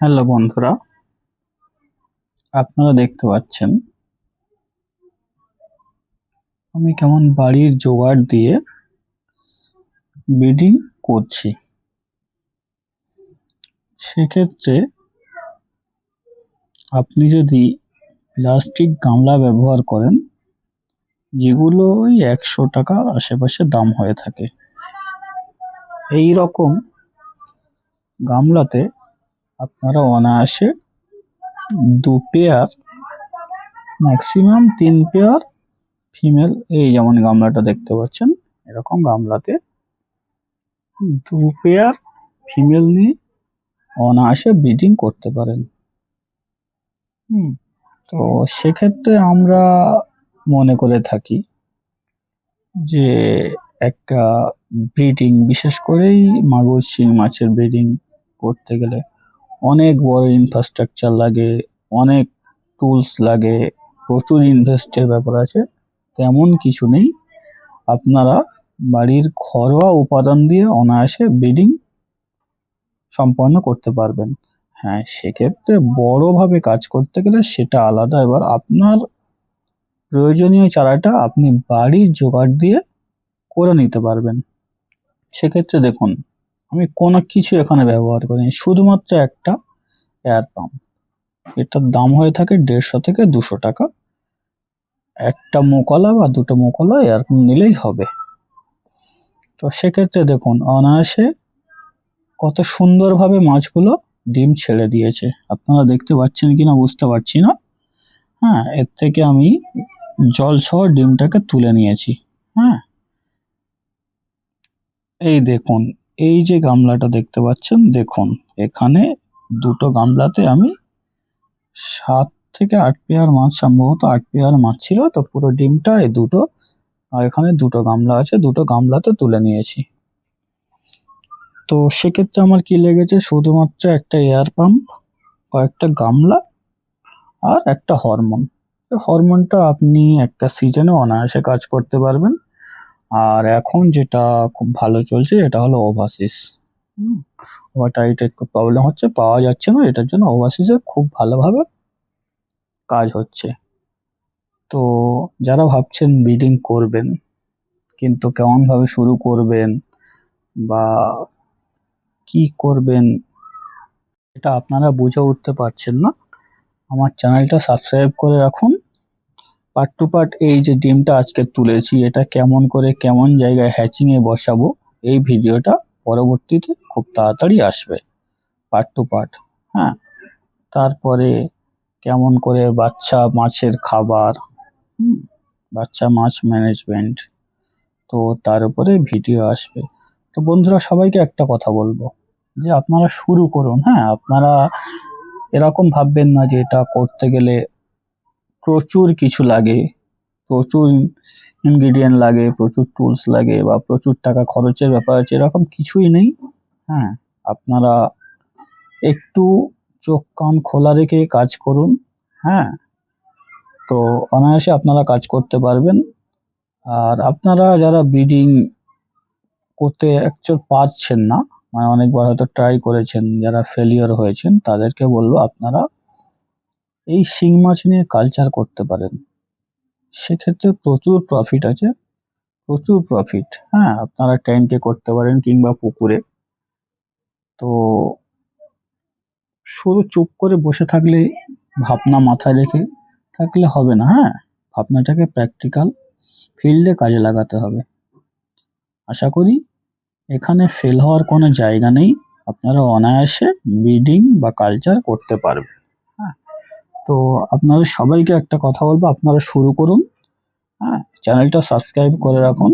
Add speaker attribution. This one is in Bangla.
Speaker 1: হ্যালো বন্ধুরা, আপনারা দেখতে পাচ্ছেন, আমি কেমন বাড়ির জোগাড় দিয়ে বিডিং করছি। সেক্ষেত্রে আপনি যদি প্লাস্টিক গামলা ব্যবহার করেন যেগুলো ওই একশো টাকার আশেপাশে দাম হয়ে থাকে এই রকম গামলাতে আপনারা অনায়াসে দু পেয়ার ম্যাক্সিমাম তিন পেয়ার ফিমেল এই যেমন গামলাটা দেখতে পাচ্ছেন, এরকম গামলাতে দু পেয়ার ফিমেল নিয়ে অনায়াসে ব্রিডিং করতে পারেন। হুম, তো সেক্ষেত্রে আমরা মনে করে থাকি যে একটা ব্রিডিং বিশেষ করেই মাগুর, শিং মাছের ব্রিডিং করতে গেলে অনেক বড় ইনফ্রাস্ট্রাকচার লাগে, অনেক টুলস লাগে, প্রচুর ইনভেস্টের ব্যাপার আছে, তেমন কিছু নেই। আপনারা বাড়ির ঘরোয়া উপাদান দিয়ে অনায়াসে ব্রিডিং সম্পন্ন করতে পারবেন। হ্যাঁ সেক্ষেত্রে বড়োভাবে কাজ করতে গেলে সেটা আলাদা। এবার আপনার প্রয়োজনীয় চারাটা আপনি বাড়ির জোগাড় দিয়ে করে নিতে পারবেন। সেক্ষেত্রে দেখুন আমি কোনো কিছু এখানে ব্যবহার করিনি, শুধুমাত্র একটা এয়ার পাম্প এটার দাম হয়ে থাকে দেড়শো থেকে দুশো টাকা। একটা মোকলা বা দুটো মোকলা এয়ার পাম্প নিলেই হবে। তো সেক্ষেত্রে দেখুন, অনায়াসে কত সুন্দরভাবে মাছগুলো ডিম ছেড়ে দিয়েছে। আপনারা দেখতে পাচ্ছেন কিনা বুঝতে পারছি না। হ্যাঁ এর থেকে আমি জল সহ ডিমটাকে তুলে নিয়েছি। হ্যাঁ। এই দেখুন এই যে গামলাটা দেখতে পাচ্ছেন, দেখুন, এখানে দুটো গামলাতে আমি সাত থেকে আট পেয়ার মাছ, সম্ভবত আট পেয়ার মাছ ছিল, তো পুরো ডিমটা এই দুটো এখানে দুটো গামলা আছে, দুটো গামলাতে তুলে নিয়েছি। তো সেক্ষেত্রে আমার কি লেগেছে, শুধুমাত্র একটা এয়ার পাম্প কয়েকটা গামলা, আর একটা হরমোন হরমোনটা আপনি একটা সিজনে অনায়াসে কাজ করতে পারবেন। আর এখন যেটা খুব ভালো চলছে এটা হলো ওভাসিস ওটা এটা একটু প্রবলেম হচ্ছে পাওয়া যাচ্ছে না এটার জন্য ওভাসিসে খুব ভালোভাবে কাজ হচ্ছে। তো যারা ভাবছেন ব্রিডিং করবেন কিন্তু কেমনভাবে শুরু করবেন বা কি করবেন এটা আপনারা বুঝে উঠতে পারছেন না আমার চ্যানেলটা সাবস্ক্রাইব করে রাখুন। পার্ট টু পার্ট এই যে ডিমটা আজকে তুলেছি, এটা কেমন করে কেমন জায়গায় হ্যাচিংয়ে বসাবো, এই ভিডিওটা পরবর্তীতে খুব তাড়াতাড়ি আসবে পার্ট টু পার্ট হ্যাঁ? তারপরে কেমন করে বাচ্চা মাছের খাবার বাচ্চা মাছ ম্যানেজমেন্ট তো তার উপরে ভিডিও আসবে। তো বন্ধুরা, সবাইকে একটা কথা বলব, যে আপনারা শুরু করুন হ্যাঁ? আপনারা এরকম ভাববেন না যে এটা করতে গেলে প্রচুর কিছু লাগে। প্রচুর ইনগ্রিডিয়েন্ট লাগে, প্রচুর টুলস লাগে বা প্রচুর টাকা খরচের ব্যাপার আছে, এরকম কিছুই নেই। হ্যাঁ আপনারা একটু চোখ কান খোলা রেখে কাজ করুন। হ্যাঁ তো অনায়াসে আপনারা কাজ করতে পারবেন। আর আপনারা যারা ব্রিডিং করতে অ্যাকচুয়াল পারছেন না মানে অনেকবার হয়তো ট্রাই করেছেন, যারা ফেলিওর হয়েছেন, তাদেরকে বলব আপনারা এই শিং মাছ নিয়ে কালচার করতে পারেন। সেক্ষেত্রে প্রচুর প্রফিট আছে। প্রচুর প্রফিট হ্যাঁ আপনারা ট্যাঙ্কে করতে পারেন কিংবা পুকুরে। তো শুধু চুপ করে বসে থাকলে ভাবনা মাথায় রেখে থাকলে হবে না হ্যাঁ? ভাবনাটাকে প্র্যাকটিক্যাল ফিল্ডে কাজে লাগাতে হবে। আশা করি এখানে ফেল হওয়ার কোনো জায়গা নেই। আপনারা অনায়াসে ব্রিডিং বা কালচার করতে পারবেন। তো আপনাদের সবাইকে একটা কথা বলব আপনারা শুরু করুন হ্যাঁ চ্যানেলটা সাবস্ক্রাইব করে রাখুন।